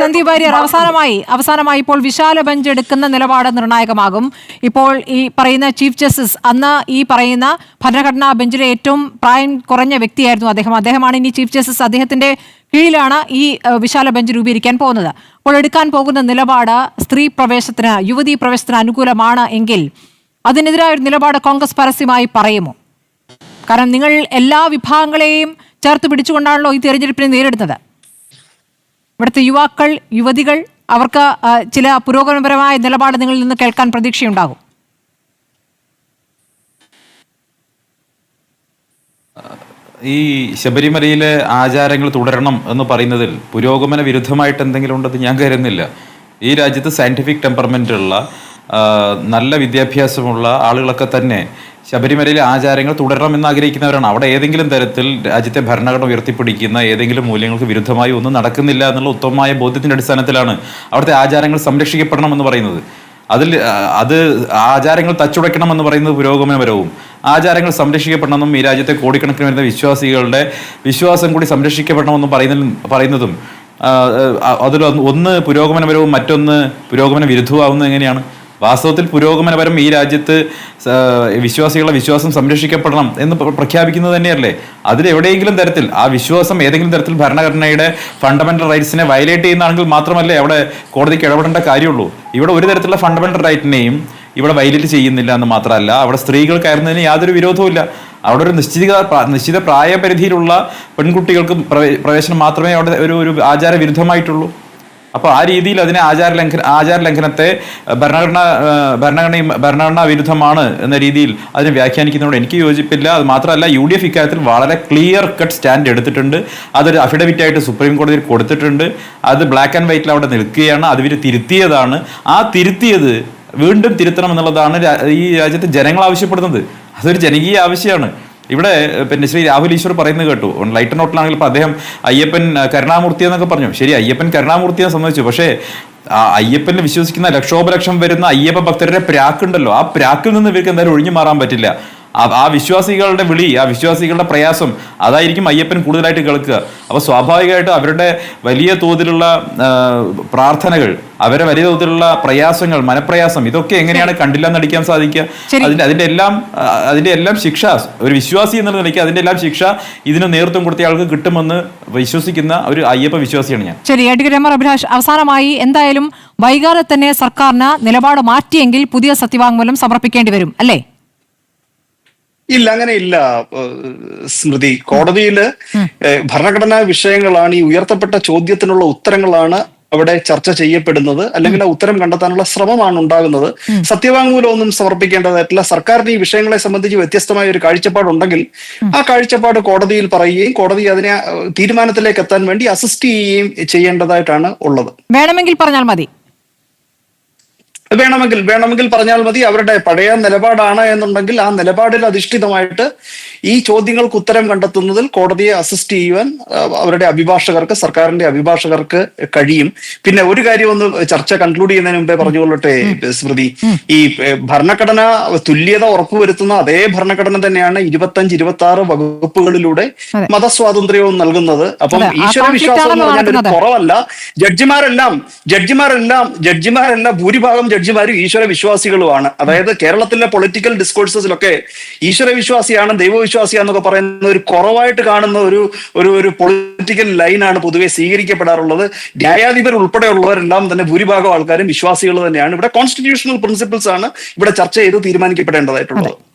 സന്ദീപ് വാര്യർ അവസാനമായി അവസാനമായി ഇപ്പോൾ വിശാല ബെഞ്ച് എടുക്കുന്ന നിലപാട് നിർണായകമാകും. ഇപ്പോൾ ഈ പറയുന്ന ചീഫ് ജസ്റ്റിസ് അന്ന് ഈ പറയുന്ന ഭരണഘടനാ ബെഞ്ചിലെ ഏറ്റവും പ്രായം കുറഞ്ഞ വ്യക്തിയായിരുന്നു അദ്ദേഹം. അദ്ദേഹമാണ് ഇനി ചീഫ് ജസ്റ്റിസ് അദ്ദേഹത്തിന്റെ കീഴിലാണ് ഈ വിശാല ബെഞ്ച് രൂപീകരിക്കാൻ പോകുന്നത്. അപ്പോൾ എടുക്കാൻ പോകുന്ന നിലപാട് സ്ത്രീ പ്രവേശത്തിന് യുവതീ പ്രവേശത്തിന് അനുകൂലമാണ് എങ്കിൽ അതിനെതിരായ ഒരു നിലപാട് കോൺഗ്രസ് പരസ്യമായി പറയുമോ? കാരണം നിങ്ങൾ എല്ലാ വിഭാഗങ്ങളെയും ചേർത്ത് പിടിച്ചുകൊണ്ടാണല്ലോ ഈ തെരഞ്ഞെടുപ്പിനെ നേരിടുന്നത്. ഇവിടുത്തെ യുവാക്കൾ യുവതികൾ അവർക്ക് ചില പുരോഗമനപരമായ നിലപാട് നിങ്ങളിൽ നിന്ന് കേൾക്കാൻ പ്രതീക്ഷയുണ്ടാകും. ഈ ശബരിമലയിലെ ആചാരങ്ങൾ തുടരണം എന്ന് പറയുന്നതിൽ പുരോഗമന വിരുദ്ധമായിട്ട് എന്തെങ്കിലും ഉണ്ടെന്ന് ഞാൻ കരുതുന്നില്ല. ഈ രാജ്യത്ത് സയന്റിഫിക് ടെമ്പർമെന്റ് ഉള്ള നല്ല വിദ്യാഭ്യാസമുള്ള ആളുകളൊക്കെ തന്നെ ശബരിമലയിലെ ആചാരങ്ങൾ തുടരണമെന്ന് ആഗ്രഹിക്കുന്നവരാണ്. അവിടെ ഏതെങ്കിലും തരത്തിൽ രാജ്യത്തെ ഭരണഘടന ഉയർത്തിപ്പിടിക്കുന്ന ഏതെങ്കിലും മൂല്യങ്ങൾക്ക് വിരുദ്ധമായി ഒന്നും നടക്കുന്നില്ല എന്നുള്ള ഉത്തമമായ ബോധ്യത്തിന്റെ അടിസ്ഥാനത്തിലാണ് അവിടുത്തെ ആചാരങ്ങൾ സംരക്ഷിക്കപ്പെടണം എന്ന് പറയുന്നത്. അതിൽ അത് ആചാരങ്ങൾ തച്ചുടയ്ക്കണം എന്ന് പറയുന്നത് പുരോഗമനപരവും. ആചാരങ്ങൾ സംരക്ഷിക്കപ്പെടണമെന്നും ഈ രാജ്യത്തെ കോടിക്കണക്കിന് വരുന്ന വിശ്വാസികളുടെ വിശ്വാസം കൂടി സംരക്ഷിക്കപ്പെടണമെന്നും പറയുന്ന പറയുന്നതും അതിൽ ഒന്ന് പുരോഗമനപരവും മറ്റൊന്ന് പുരോഗമന വിരുദ്ധമാവുന്നത് എങ്ങനെയാണ്? വാസ്തവത്തിൽ പുരോഗമനപരം ഈ രാജ്യത്ത് വിശ്വാസികളുടെ വിശ്വാസം സംരക്ഷിക്കപ്പെടണം എന്ന് പ്ര- പ്രഖ്യാപിക്കുന്നത് തന്നെയല്ലേ? അതിൽ എവിടെയെങ്കിലും തരത്തിൽ ആ വിശ്വാസം ഏതെങ്കിലും തരത്തിൽ ഭരണഘടനയുടെ ഫണ്ടമെന്റൽ റൈറ്റ്സിനെ വയലേറ്റ് ചെയ്യുന്നതാണെങ്കിൽ മാത്രമല്ലേ അവിടെ കോടതിക്ക് ഇടപെടേണ്ട കാര്യമുള്ളൂ. ഇവിടെ ഒരു തരത്തിലുള്ള ഫണ്ടമെന്റൽ റൈറ്റിനെയും ഇവിടെ വയലേറ്റ് ചെയ്യുന്നില്ല എന്ന് മാത്രമല്ല അവിടെ സ്ത്രീകൾ കയറുന്നതിന് യാതൊരു വിരോധവുമില്ല അവിടെ ഒരു നിശ്ചിത നിശ്ചിത പ്രായപരിധിയിലുള്ള പെൺകുട്ടികൾക്ക് പ്രവേശനം മാത്രമേ അവിടെ ഒരു ഒരു ആചാര വിരുദ്ധമായിട്ടുള്ളൂ അപ്പോൾ ആ രീതിയിൽ അതിനെ ആചാര ലംഘന ആചാര ലംഘനത്തെ ഭരണഘടന ഭരണഘടനാ വിരുദ്ധമാണ് എന്ന രീതിയിൽ അതിനെ വ്യാഖ്യാനിക്കുന്നതോട് എനിക്ക് യോജിപ്പില്ല. അത് മാത്രമല്ല യു ഡി എഫ് ഇക്കാര്യത്തിൽ വളരെ ക്ലിയർ കട്ട് സ്റ്റാൻഡ് എടുത്തിട്ടുണ്ട്. അതൊരു അഫിഡവിറ്റ് ആയിട്ട് സുപ്രീം കോടതിയിൽ കൊടുത്തിട്ടുണ്ട്. അത് ബ്ലാക്ക് ആൻഡ് വൈറ്റിൽ അവിടെ നിൽക്കുകയാണ്. അത് ഇവർ തിരുത്തിയതാണ്. ആ തിരുത്തിയത് വീണ്ടും തിരുത്തണം എന്നുള്ളതാണ് ഈ രാജ്യത്തെ ജനങ്ങൾ ആവശ്യപ്പെടുന്നത്. അതൊരു ജനകീയ ആവശ്യമാണ്. ഇവിടെ പിന്നെ ശ്രീ രാഹുൽ ഈശ്വർ പറയുന്നത് കേട്ടു. ലൈറ്റർ നോട്ടിലാണെങ്കിൽ ഇപ്പൊ അദ്ദേഹം അയ്യപ്പൻ കരുണാമൂർത്തി എന്നൊക്കെ പറഞ്ഞു. ശരി അയ്യപ്പൻ കരുണാമൂർത്തിയെ സംബന്ധിച്ചു. പക്ഷേ അയ്യപ്പനെ വിശ്വസിക്കുന്ന ലക്ഷോപലക്ഷം വരുന്ന അയ്യപ്പ ഭക്തരുടെ പ്രാക്ക് ഉണ്ടല്ലോ ആ പ്രാക്കിൽ നിന്ന് ഇവർക്ക് എന്തായാലും ഒഴിഞ്ഞു മാറാൻ പറ്റില്ല. ആ- വിശ്വാസികളുടെ വിളി ആ വിശ്വാസികളുടെ പ്രയാസം അതായിരിക്കും അയ്യപ്പൻ കൂടുതലായിട്ട് കേൾക്കുക. അപ്പോൾ സ്വാഭാവികമായിട്ടും അവരുടെ വലിയ തോതിലുള്ള പ്രാർത്ഥനകൾ അവരെ വലിയ തോതിലുള്ള പ്രയാസങ്ങൾ മനപ്രയാസം ഇതൊക്കെ എങ്ങനെയാണ് കണ്ടില്ല നടിക്കാൻ സാധിക്കുക? അതിന്റെ അതിന്റെ അതിന്റെ എല്ലാം അതിന്റെ അതിന്റെ എല്ലാം ശിക്ഷ ഒരു വിശ്വാസി എന്നുള്ള നിലയ്ക്ക് അതിന്റെ എല്ലാം ശിക്ഷ ഇതിന് നേതൃത്വം കൊടുത്ത ആൾക്ക് കിട്ടുമെന്ന് വിശ്വസിക്കുന്ന ഒരു അയ്യപ്പ വിശ്വാസിയാണ് ഞാൻ. ശരി അഭിലാഷ് അവസാനമായി എന്തായാലും വൈകാതെ തന്നെ സർക്കാരിന് നിലപാട് മാറ്റിയെങ്കിൽ പുതിയ സത്യവാങ്മൂലം സമർപ്പിക്കേണ്ടി വരും അല്ലേ? ഇല്ല അങ്ങനെ ഇല്ല. സ്മൃതി കോടതിയിൽ ഭരണഘടനാ വിഷയങ്ങളാണ് ഈ ഉയർത്തപ്പെട്ട ചോദ്യത്തിനുള്ള ഉത്തരങ്ങളാണ് അവിടെ ചർച്ച ചെയ്യപ്പെടുന്നത്. അല്ലെങ്കിൽ ആ ഉത്തരം കണ്ടെത്താനുള്ള ശ്രമമാണ് ഉണ്ടാകുന്നത്. സത്യവാങ്മൂലം ഒന്നും സമർപ്പിക്കേണ്ടതായിട്ടില്ല. സർക്കാരിന് ഈ വിഷയങ്ങളെ സംബന്ധിച്ച് വ്യത്യസ്തമായ ഒരു കാഴ്ചപ്പാടുണ്ടെങ്കിൽ ആ കാഴ്ചപ്പാട് കോടതിയിൽ പറയുകയും കോടതി അതിനെ തീരുമാനത്തിലേക്ക് എത്താൻ വേണ്ടി അസിസ്റ്റ് ചെയ്യുകയും ചെയ്യേണ്ടതായിട്ടാണ് ഉള്ളത്. വേണമെങ്കിൽ പറഞ്ഞാൽ മതി. വേണമെങ്കിൽ വേണമെങ്കിൽ പറഞ്ഞാൽ മതി അവരുടെ പഴയ നിലപാടാണ് എന്നുണ്ടെങ്കിൽ ആ നിലപാടിൽ അധിഷ്ഠിതമായിട്ട് ഈ ചോദ്യങ്ങൾക്ക് ഉത്തരം കണ്ടെത്തുന്നതിൽ കോടതിയെ അസിസ്റ്റ് ചെയ്യുവാൻ അവരുടെ അഭിഭാഷകർക്ക് സർക്കാരിന്റെ അഭിഭാഷകർക്ക് കഴിയും. പിന്നെ ഒരു കാര്യം ഒന്ന് ചർച്ച കൺക്ലൂഡ് ചെയ്യുന്നതിന് മുമ്പേ പറഞ്ഞുകൊള്ളട്ടെ സ്മൃതി. ഈ ഭരണഘടന തുല്യത ഉറപ്പുവരുത്തുന്ന അതേ ഭരണഘടന തന്നെയാണ് ഇരുപത്തഞ്ച് ഇരുപത്തി ആറ് വകുപ്പുകളിലൂടെ മതസ്വാതന്ത്ര്യവും നൽകുന്നത്. അപ്പം ഈശ്വര വിശ്വാസം എന്ന് പറഞ്ഞാൽ കുറവല്ല. ജഡ്ജിമാരെല്ലാം ജഡ്ജിമാരെല്ലാം ജഡ്ജിമാരെല്ലാം ഭൂരിഭാഗം ജഡ്ജിമാരും ഈശ്വര വിശ്വാസികളുമാണ്. അതായത് കേരളത്തിലെ പൊളിറ്റിക്കൽ ഡിസ്കോഴ്സസിലൊക്കെ ഈശ്വര വിശ്വാസിയാണ് ദൈവവിശ്വാസിയാണെന്നൊക്കെ പറയുന്ന ഒരു കുറവായിട്ട് കാണുന്ന ഒരു ഒരു ഒരു പൊളിറ്റിക്കൽ ലൈനാണ് പൊതുവെ സ്വീകരിക്കപ്പെടാറുള്ളത്. ന്യായാധിപർ ഉൾപ്പെടെയുള്ളവരെല്ലാം തന്നെ ഭൂരിഭാഗം ആൾക്കാരും വിശ്വാസികൾ തന്നെയാണ്. ഇവിടെ കോൺസ്റ്റിറ്റ്യൂഷണൽ പ്രിൻസിപ്പിൾസ് ആണ് ഇവിടെ ചർച്ച ചെയ്ത് തീരുമാനിക്കപ്പെടേണ്ടതായിട്ടുള്ളത്.